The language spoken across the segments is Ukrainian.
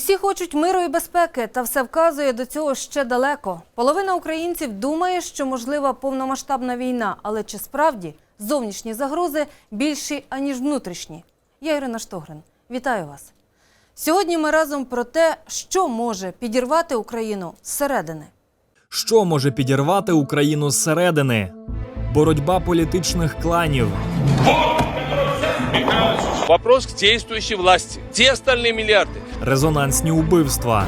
Усі хочуть миру і безпеки, та все вказує до цього ще далеко. Половина українців думає, що можлива повномасштабна війна, але чи справді зовнішні загрози більші аніж внутрішні? Я Ірина Штогрин. Вітаю вас. Сьогодні ми разом про те, що може підірвати Україну зсередини. Що може підірвати Україну зсередини? Боротьба політичних кланів, Вопрос к действующей власти. Те остальные миллиарды. Резонансні убивства,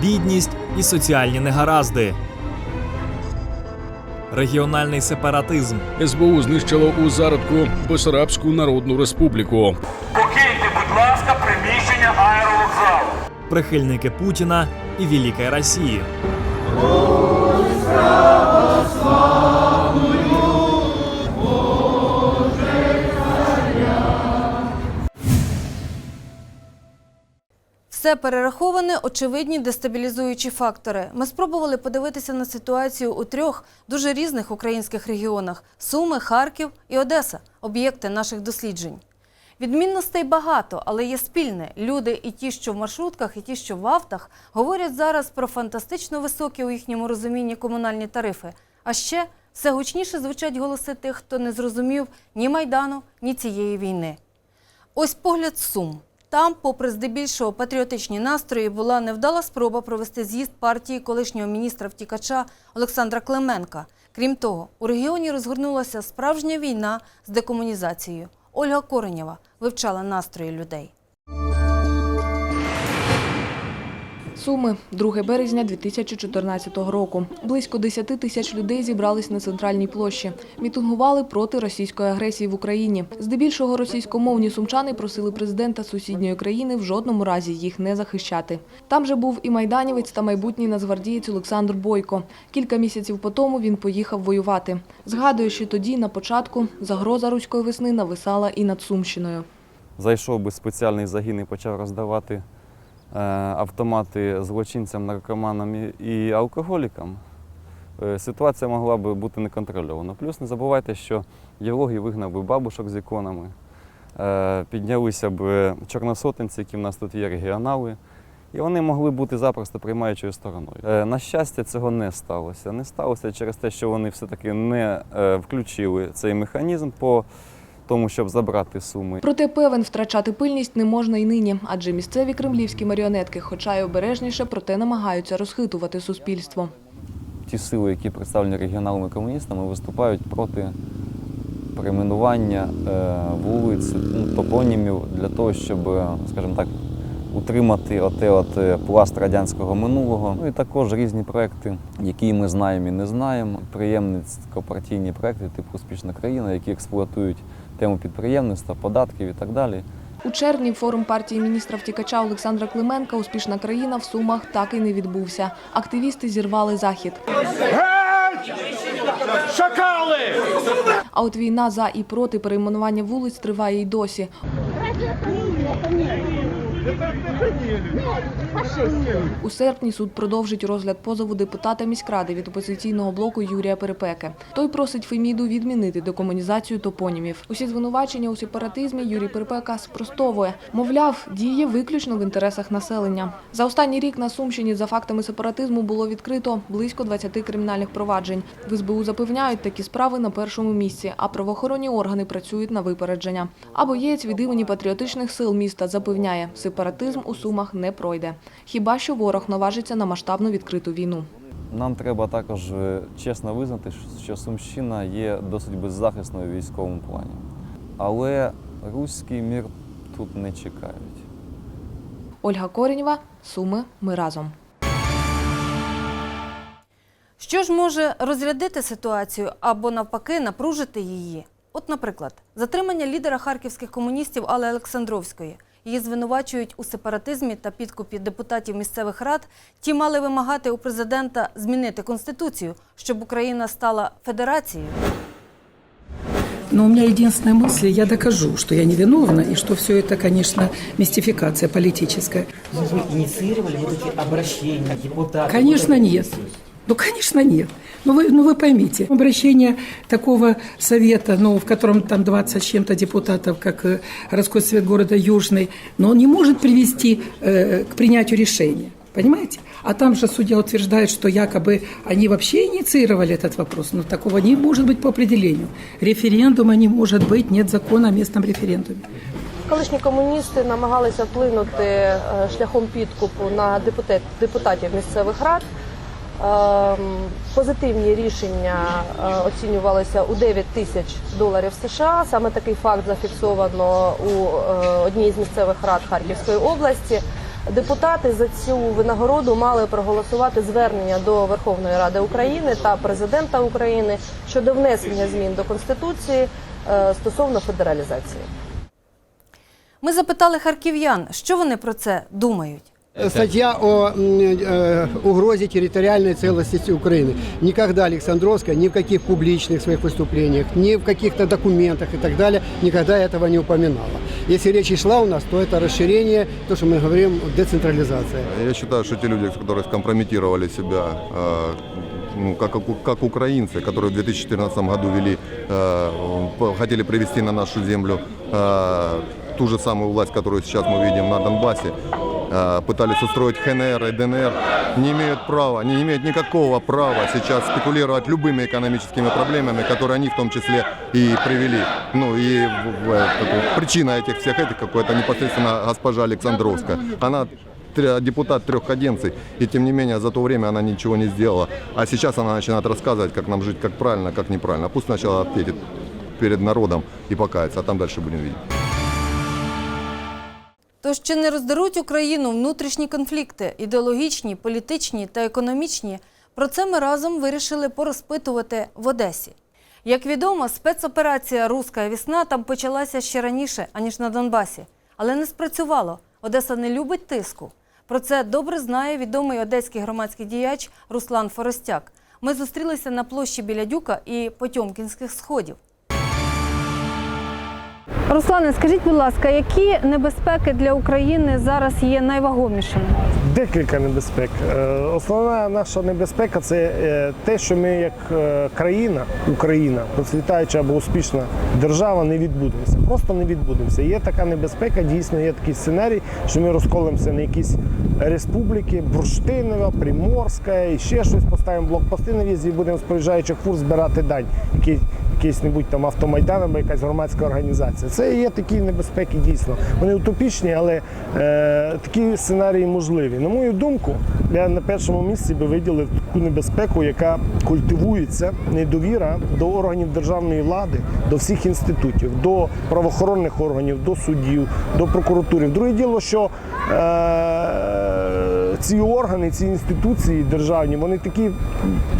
бідність і соціальні негаразди, регіональний сепаратизм, СБУ знищило у зародку Бесарабську Народну Республіку. Покиньте, будь ласка, приміщення аеровокзалу. прихильники Путіна і Великої Росії. Все перераховане очевидні дестабілізуючі фактори. Ми спробували подивитися на ситуацію у трьох дуже різних українських регіонах: Суми, Харків і Одеса об'єкти наших досліджень. Відмінностей багато, але є спільне. Люди, і ті, що в маршрутках, і ті, що в автах, говорять зараз про фантастично високі у їхньому розумінні комунальні тарифи. А ще все гучніше звучать голоси тих, хто не зрозумів ні майдану, ні цієї війни. Ось погляд Сум. Там, попри здебільшого патріотичні настрої, була невдала спроба провести з'їзд партії колишнього міністра втікача Олександра Клименка. Крім того, у регіоні розгорнулася справжня війна з декомунізацією. Ольга Коренєва вивчала настрої людей. Суми 2 березня 2014 року. Близько 10 тисяч людей зібрались на центральній площі. Мітингували проти російської агресії в Україні. Здебільшого російськомовні сумчани просили президента сусідньої країни в жодному разі їх не захищати. Там же був і майданівець та майбутній нацгвардієць Олександр Бойко. Кілька місяців по тому він поїхав воювати. Згадує, що тоді на початку загроза руської весни нависала і над Сумщиною. зайшов би спеціальний загін і почав роздавати автомати злочинцям, наркоманам і- алкоголікам, е, ситуація могла би бути неконтрольована. Плюс не забувайте, що Євлогій вигнав би бабушок з іконами, е, піднялися б чорносотенці, які в нас тут є регіонали. І вони могли бути запросто приймаючою стороною. Е, На щастя, цього не сталося. Не сталося через те, що вони все-таки не е, включили цей механізм по тому, щоб забрати суми. Проте певен втрачати пильність не можна й нині, адже місцеві кремлівські маріонетки, хоча й обережніше, проте намагаються розхитувати суспільство. ті сили, які представлені регіоналами комуністами, виступають проти перейменування е, вулиць, ну, топонімів для того, щоб, е, скажімо так, утримати оте от е, пласт радянського минулого. Ну і також різні проекти, які ми знаємо і не знаємо. Приємницько-партійні проекти, типу Успішна країна, які експлуатують тему підприємництва, податків і так далі. У червні форум партії міністра втікача Олександра Клименка Успішна країна в Сумах так і не відбувся. Активісти зірвали захід. Шакали! А от війна за і проти перейменування вулиць триває й досі. У серпні суд продовжить розгляд позову депутата міськради від опозиційного блоку Юрія Перепеки. Той просить Феміду відмінити декомунізацію топонімів. Усі звинувачення у сепаратизмі Юрій Перепека спростовує. Мовляв, діє виключно в інтересах населення. За останній рік на Сумщині за фактами сепаратизму було відкрито близько 20 кримінальних проваджень. В СБУ запевняють, такі справи на першому місці, а правоохоронні органи працюють на випередження. А боєць від імені патріотичних сил міста запевняє, сепаратизм у Сумах не пройде. Хіба що ворог наважиться на масштабну відкриту війну. Нам треба також е, чесно визнати, що Сумщина є досить беззахисною в військовому плані. Але руський мір тут не чекають. Ольга Коренєва, Суми, ми разом. Що ж може розрядити ситуацію або навпаки напружити її? От, наприклад, затримання лідера харківських комуністів Алли Олександровської. Її звинувачують у сепаратизмі та підкупі депутатів місцевих рад. Ті мали вимагати у президента змінити конституцію, щоб Україна стала федерацією. Но у меня единственная мысль, я докажу, что я невиновна, и что все это, конечно, мистификация политическая. Вы инициировали вот эти обращения депутатов? Конечно, Вот это нет. вот. Ну, конечно, нет. Ну вы, ну, вы поймите, обращение такого совета, ну, в котором там 20 с чем-то депутатов, как э, городской совет города Южный, но он не может привести э, к принятию решения. Понимаете? А там же судья утверждает, что якобы они вообще инициировали этот вопрос. Но такого не может быть по определению. Референдума не может быть, нет закона о местном референдуме. Колишні комуністи намагалися вплинути е, шляхом підкупу на депутат, депутатів місцевих рад. Ем, Позитивні рішення е, оцінювалися у 9 тисяч доларів США. Саме такий факт зафіксовано у е, одній з місцевих рад Харківської області. Депутати за цю винагороду мали проголосувати звернення до Верховної Ради України та президента України щодо внесення змін до конституції е, стосовно федералізації. Ми запитали харків'ян, що вони про це думають. Статья о м, э, угрозе территориальной целостности Украины. Никогда Александровская ни в каких публичных своих выступлениях, ни в каких-то документах и так далее никогда этого не упоминала. Если речь и шла у нас, то это расширение, то, что мы говорим, децентрализация. Я считаю, что те люди, которые скомпрометировали себя э, ну, как, как украинцы, которые в 2014 году вели, э, по- хотели привести на нашу землю э, ту же самую власть, которую сейчас мы видим на Донбассе, э, пытались устроить ХНР и ДНР, не имеют права, не имеют никакого права сейчас спекулировать любыми экономическими проблемами, которые они в том числе и привели. Ну и бы причина этих всех этих какой-то непосредственно госпожа Александровская. Она депутат трех каденций, и тем не менее за то время она ничего не сделала. А сейчас она начинает рассказывать, как нам жить, как правильно, как неправильно. Пусть сначала ответит перед народом и покается, а там дальше будем видеть. Тож чи не роздеруть Україну внутрішні конфлікти, ідеологічні, політичні та економічні? Про це ми разом вирішили порозпитувати в Одесі. Як відомо, спецоперація Руська вісна там почалася ще раніше, аніж на Донбасі. Але не спрацювало. Одеса не любить тиску. Про це добре знає відомий одеський громадський діяч Руслан Форостяк. Ми зустрілися на площі біля Дюка і Потьомкінських сходів. Руслане, скажіть, будь ласка, які небезпеки для України зараз є найвагомішими? Декілька небезпек. Е, Основна наша небезпека це е, те, що ми як е, країна, Україна, процвітаюча або успішна держава, не відбудемося. Просто не відбудемося. Є така небезпека, дійсно є такий сценарій, що ми розколемося на якісь республіки, Бурштинова, Приморська і ще щось поставимо блокпости на візі і будемо з проїжджаючих фур збирати дань, які якийсь небудь там автомайдан або якась громадська організація. Це є такі небезпеки дійсно. Вони утопічні, але е, такі сценарії можливі. На мою думку, я на першому місці би виділив таку небезпеку, яка культивується недовіра до органів державної влади, до всіх інститутів, до правоохоронних органів, до суддів, до прокуратури. Друге діло, що е, ці органи, ці інституції державні, вони такі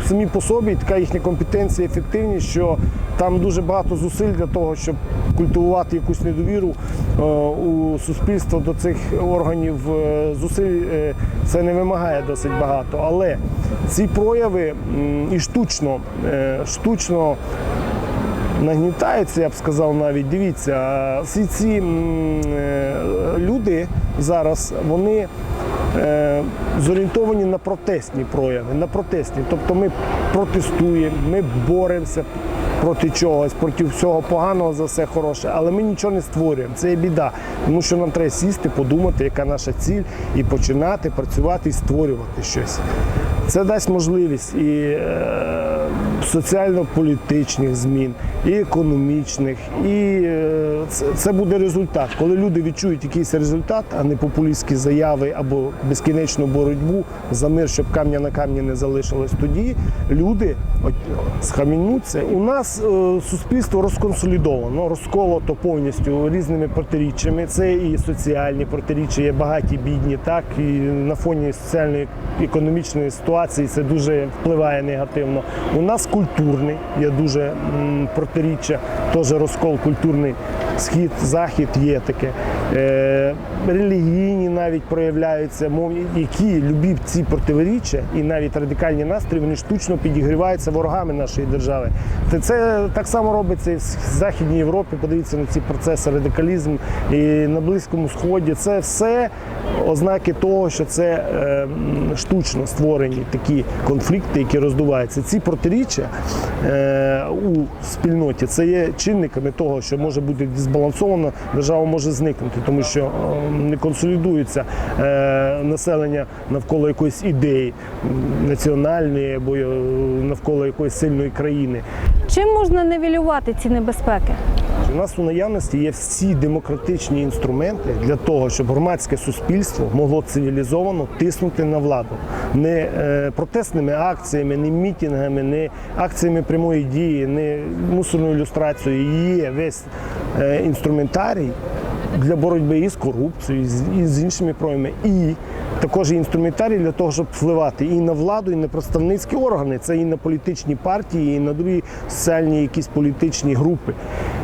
самі по собі, така їхня компетенція, ефективність, що там дуже багато зусиль для того, щоб культивувати якусь недовіру е, у суспільства до цих органів. Е, Зусиль е, це не вимагає досить багато. Але ці прояви і штучно, штучно нагнітаються, я б сказав навіть. Дивіться, всі ці люди зараз вони зорієнтовані на протестні прояви, на протестні. Тобто ми протестуємо, ми боремося проти чогось, проти всього поганого за все хороше, але ми нічого не створюємо. Це є біда. Тому що нам треба сісти, подумати, яка наша ціль, і починати працювати і створювати щось. Це дасть можливість і е, соціально-політичних змін, і економічних, і е, це, буде результат. Коли люди відчують якийсь результат, а не популістські заяви або безкінечну боротьбу за мир, щоб камня на камні не залишилось, тоді люди от. У нас е, суспільство розконсолідовано, розколото повністю різними протиріччями. Це і соціальні протиріччя, є багаті, бідні, так і на фоні соціальної економічної ситуації це дуже впливає негативно. У нас культурний є дуже протиріччя, теж розкол культурний схід, захід є таке. е, релігійні навіть проявляються, мовні, які любі ці противоріччя і навіть радикальні настрої, вони штучно підігріваються ворогами нашої держави. Це, це так само робиться і в Західній Європі. Подивіться на ці процеси, радикалізм і на Близькому Сході. Це все ознаки того, що це е, штучно створені такі конфлікти, які роздуваються. Ці протиріччя е, у спільноті це є чинниками того, що може бути дисбалансовано, держава може зникнути, тому що е, не консолідується е, населення навколо якоїсь ідеї національної або е, навколо якоїсь сильної країни. Чим можна нивелювати ці небезпеки? У нас у наявності є всі демократичні інструменти для того, щоб громадське суспільство могло цивілізовано тиснути на владу. Не е, протестними акціями, не мітингами, не акціями прямої дії, не мусорною ілюстрацією. Є весь е, інструментарій для боротьби і з корупцією, і з іншими проявами. І також є інструментарій для того, щоб впливати і на владу, і на представницькі органи. Це і на політичні партії, і на другі соціальні якісь політичні групи.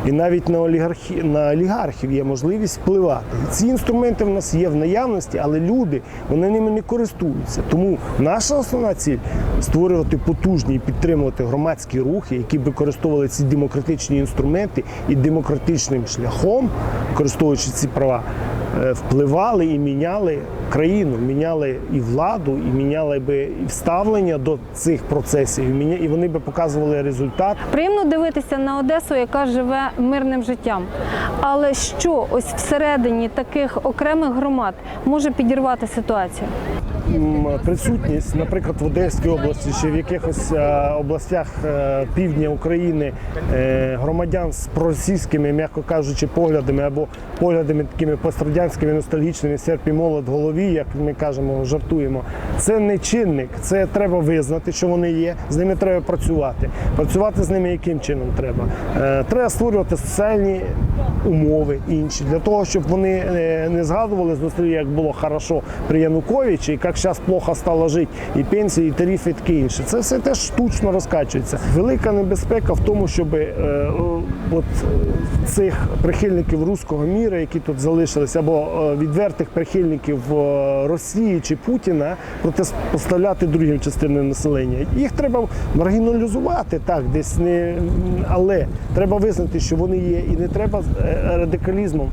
І навіть на олігархі на олігархів є можливість впливати. Ці інструменти в нас є в наявності, але люди вони ними не користуються. Тому наша основна ціль створювати потужні і підтримувати громадські рухи, які використовували ці демократичні інструменти і демократичним шляхом, використовуючи ці права, впливали і міняли країну, міняли і владу, і міняли би вставлення до цих процесів, і вони би показували результат. Приємно дивитися на Одесу, яка живе мирним життям. Але що ось всередині таких окремих громад може підірвати ситуацію? Присутність, наприклад, в Одеській області чи в якихось е, областях е, півдня України е, громадян з проросійськими, м'яко кажучи, поглядами або поглядами такими пострадянськими, ностальгічними, серп і молот в голові, як ми кажемо, жартуємо. Це не чинник, це треба визнати, що вони є. З ними треба працювати. Працювати з ними яким чином треба? Треба створювати соціальні умови інші для того, щоб вони не згадували з як було хорошо при Януковичі, як зараз плохо стало жити, і пенсії, і тарифи, таке інше. Це все теж штучно розкачується. Велика небезпека в тому, щоб е, от е, цих прихильників руського міра, які тут залишились, або е, відвертих прихильників е, Росії чи Путіна, протиставляти другим частинам населення. Їх треба маргіналізувати так, десь не але треба визнати, що вони є, і не треба радикалізмом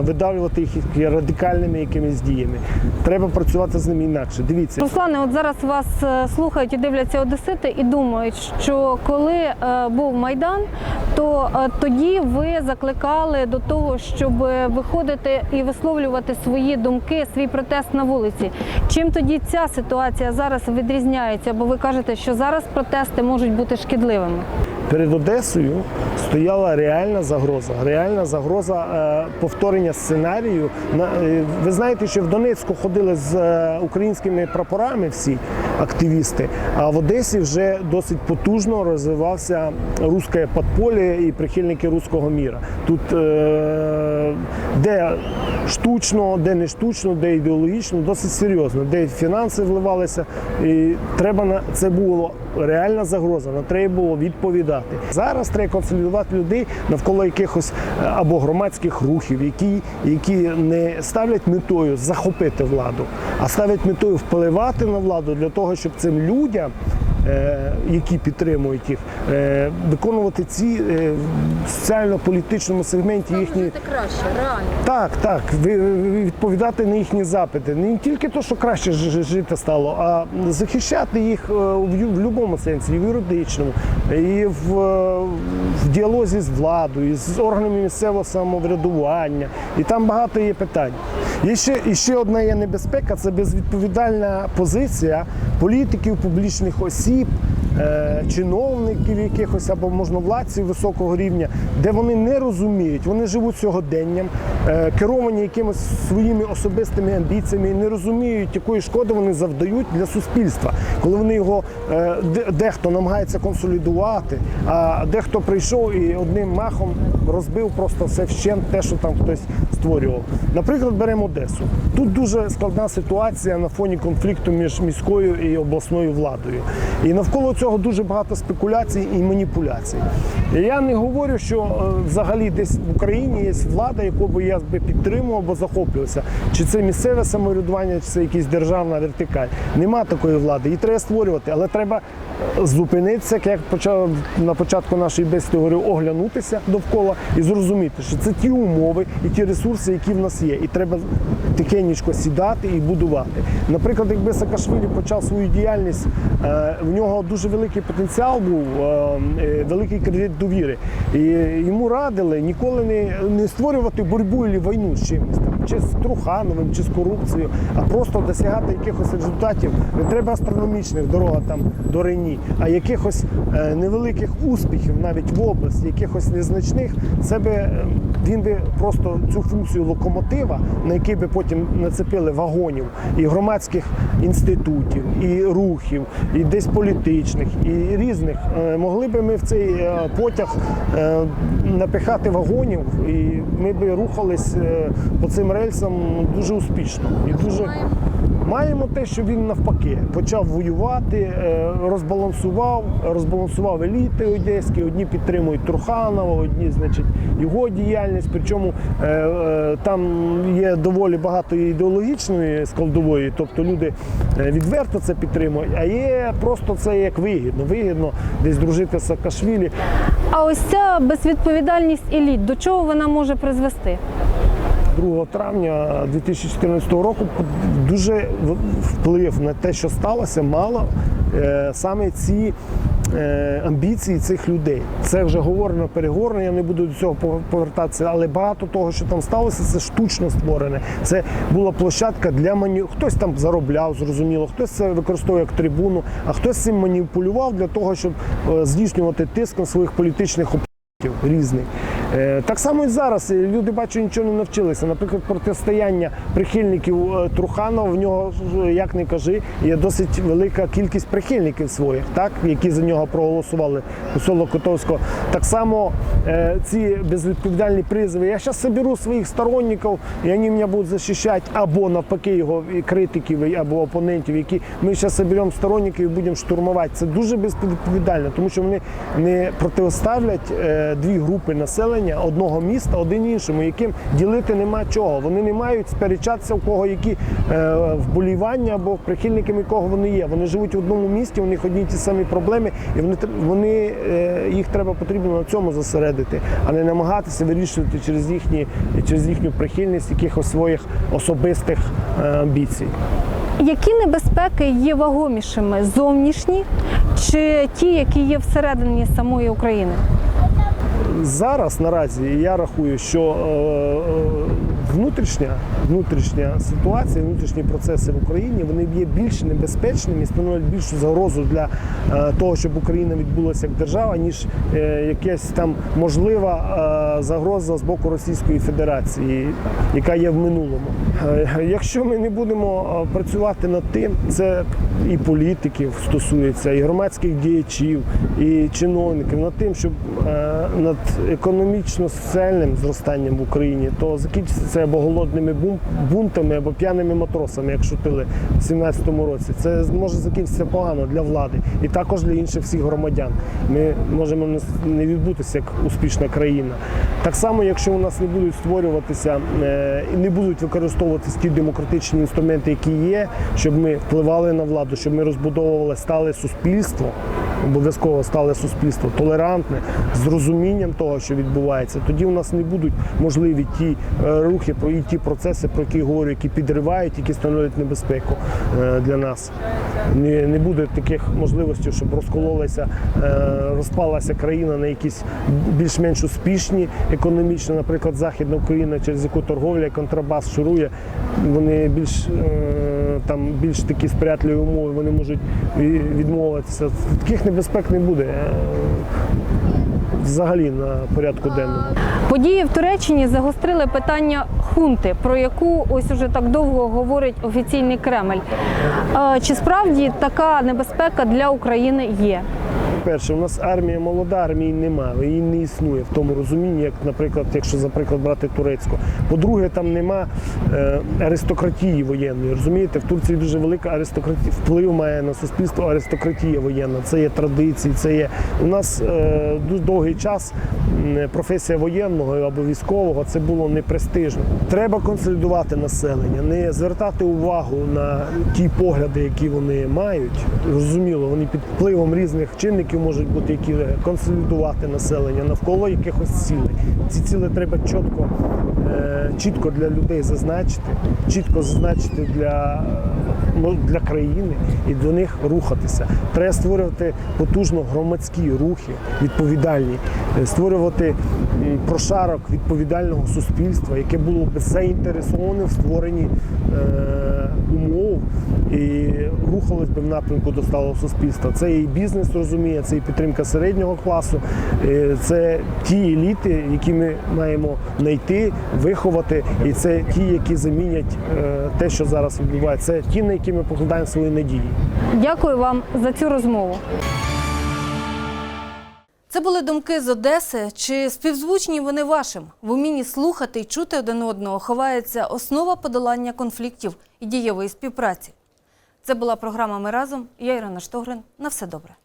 видавлювати їх радикальними якимись діями. Треба працювати з ними інакше. Дивіться. Руслане, от зараз вас е, слухають і дивляться одесити і думають, що коли е, був майдан, то е, тоді ви закликали до того, щоб виходити і висловлювати свої думки, свій протест на вулиці. Чим тоді ця ситуація зараз відрізняється? Бо ви кажете, що зараз протести можуть бути шкідливими. Перед Одесою стояла реальна загроза. Реальна загроза е, повторення сценарію. На, е, ви знаєте, що в Донецьку ходили з е, українськими прапорами всі активісти, а в Одесі вже досить потужно розвивався руське подполі і прихильники руського міра. Тут де штучно, де не штучно, де ідеологічно, досить серйозно, де фінанси вливалися. І треба на це було реальна загроза. На треба було відповідати. Зараз треба консолідувати людей навколо якихось е, або громадських рухів, які, які не ставлять метою захопити владу, а ставлять метою впливати на владу для того, щоб цим людям. Е, Які підтримують їх, е, виконувати ці е, в соціально-політичному сегменті їхні краще, реально. так, так. Відповідати на їхні запити. Не тільки то, що краще жити стало, а захищати їх в будь-якому сенсі, і в юридичному, і в, в діалозі з владою, і з органами місцевого самоврядування. І там багато є питань. І ще, і ще одна є небезпека це безвідповідальна позиція політиків, публічних осіб. Е, Чиновників якихось або можновладців високого рівня, де вони не розуміють, вони живуть сьогоденням, е, керовані якимись своїми особистими амбіціями і не розуміють, якої шкоди вони завдають для суспільства, коли вони його е, дехто намагається консолідувати, а дехто прийшов і одним махом розбив просто все вщент, те, що там хтось створював. Наприклад, беремо Одесу. Тут дуже складна ситуація на фоні конфлікту між міською і обласною владою. І навколо цього дуже багато спекуляцій і маніпуляцій. Я не говорю, що е, взагалі десь в Україні є влада, яку би я підтримував або захоплювався. Чи це місцеве самоврядування, чи це якась державна вертикаль. Нема такої влади, її треба створювати, але треба е, зупинитися, як почав на початку нашої бесіди говорив, оглянутися довкола і зрозуміти, що це ті умови і ті ресурси, які в нас є. І треба тихенечко сідати і будувати. Наприклад, якби Саакашвілі почав свою діяльність, е, в нього дуже великий потенціал був, е, е, великий кредит довіри. І йому радили ніколи не, не створювати боротьбу і війну з чимось там, чи з Трухановим, чи з корупцією, а просто досягати якихось результатів. Не треба астрономічних дорога там до Рені, а якихось е, невеликих успіхів навіть в області, якихось незначних. Це би він би просто цю функцію локомотива, на який би потім нацепили вагонів і громадських інститутів, і рухів, і десь політичних, і різних, е, могли би ми в цей е, потяг е, напихати вагонів, і ми би рухались по цим рельсам дуже успішно і дуже. Маємо те, що він навпаки почав воювати, е, розбалансував, розбалансував еліти одеські. Одні підтримують Труханова, одні, значить, його діяльність. Причому е, е, там є доволі багато ідеологічної складової, тобто люди відверто це підтримують, а є просто це як вигідно. Вигідно десь дружити з Саакашвілі. А ось ця безвідповідальність еліт, до чого вона може призвести? 2 травня 2014 року дуже вплив на те, що сталося, мало е, саме ці е, амбіції цих людей. Це вже говорено, переговорено, я не буду до цього пов- повертатися, але багато того, що там сталося, це штучно створене. Це була площадка для мані... Хтось там заробляв, зрозуміло, хтось це використовує як трибуну, а хтось цим маніпулював для того, щоб е, здійснювати тиск на своїх політичних опонентів різних. Е, Так само і зараз люди бачу нічого не навчилися. Наприклад, протистояння прихильників е, Труханова в нього е, як не кажи, є досить велика кількість прихильників своїх, так які за нього проголосували посолок Котовського. Так само ці безвідповідальні призови. Я зараз соберу своїх сторонників, і вони мене будуть захищати, або навпаки його критиків або опонентів, які ми зараз соберемо сторонників і будемо штурмувати. Це дуже безвідповідально, тому що вони не протиставлять дві групи населення одного міста один іншому, яким ділити нема чого. Вони не мають сперечатися, у кого які е, вболівання або прихильниками якого вони є. Вони живуть в одному місті, у них одні ті самі проблеми, і вони вони е, їх треба потрібно на цьому зосередити, а не намагатися вирішувати через їхні через їхню прихильність якихось своїх особистих е, амбіцій. Які небезпеки є вагомішими зовнішні чи ті, які є всередині самої України? Зараз наразі я рахую, що е, е, внутрішня, внутрішня ситуація, внутрішні процеси в Україні вони є більш небезпечними і становлять більшу загрозу для е, того, щоб Україна відбулася як держава, ніж е, якась там можлива е, загроза з боку Російської Федерації, яка є в минулому. Якщо ми не будемо працювати над тим, це і політиків стосується, і громадських діячів, і чиновників, над тим, щоб над економічно-соціальним зростанням в Україні, то закінчиться це або голодними бунтами, або п'яними матросами, як шутили в 17-му році. Це може закінчитися погано для влади і також для інших всіх громадян. Ми можемо не відбутися як успішна країна. Так само, якщо у нас не будуть створюватися е, і не будуть використовуватися ті демократичні інструменти, які є, щоб ми впливали на владу, щоб ми розбудовували стале суспільство, обов'язково стале суспільство, толерантне, з розумінням того, що відбувається, тоді у нас не будуть можливі ті е, рухи і ті процеси, про які я говорю, які підривають, які становлять небезпеку е, для нас. Не, не буде таких можливостей, щоб розкололася, е, розпалася країна на якісь більш-менш успішні економічно, наприклад, Західна Україна, через яку торговля контрабас шурує, вони більш там більш такі сприятливі умови, вони можуть відмовитися. Таких небезпек не буде. Е, взагалі на порядку денному. Події в Туреччині загострили питання хунти, про яку ось уже так довго говорить офіційний Кремль. Е, Чи справді така небезпека для України є? Перше, у нас армія молода, армії немає, її не існує в тому розумінні, як, наприклад, якщо за приклад брати турецьку. По-друге, там нема е, аристократії воєнної. Розумієте, в Турції дуже велика аристократія, вплив має на суспільство аристократія воєнна. Це є традиції, це є у нас е, дуже довгий час професія воєнного або військового це було непрестижно. Треба консолідувати населення, не звертати увагу на ті погляди, які вони мають. Розуміло, вони під впливом різних чинників можуть бути, які консолідувати населення навколо якихось цілей. Ці цілі треба чітко, е, чітко для людей зазначити, чітко зазначити для, е, ну, для країни і до них рухатися. Треба створювати потужно громадські рухи, відповідальні, е, створювати прошарок відповідального суспільства, яке було б заінтересоване в створенні умов і рухалось би в напрямку до сталого суспільства. Це і бізнес розуміє, це і підтримка середнього класу, е, це ті еліти, які ми маємо знайти, виховати, і це ті, які замінять е, те, що зараз відбувається. Це ті, на які ми покладаємо свої надії. Дякую вам за цю розмову. Це були думки з Одеси. Чи співзвучні вони вашим? В умінні слухати і чути один одного ховається основа подолання конфліктів і дієвої співпраці. Це була програма Ми разом. Я Ірина Штогрин. На все добре.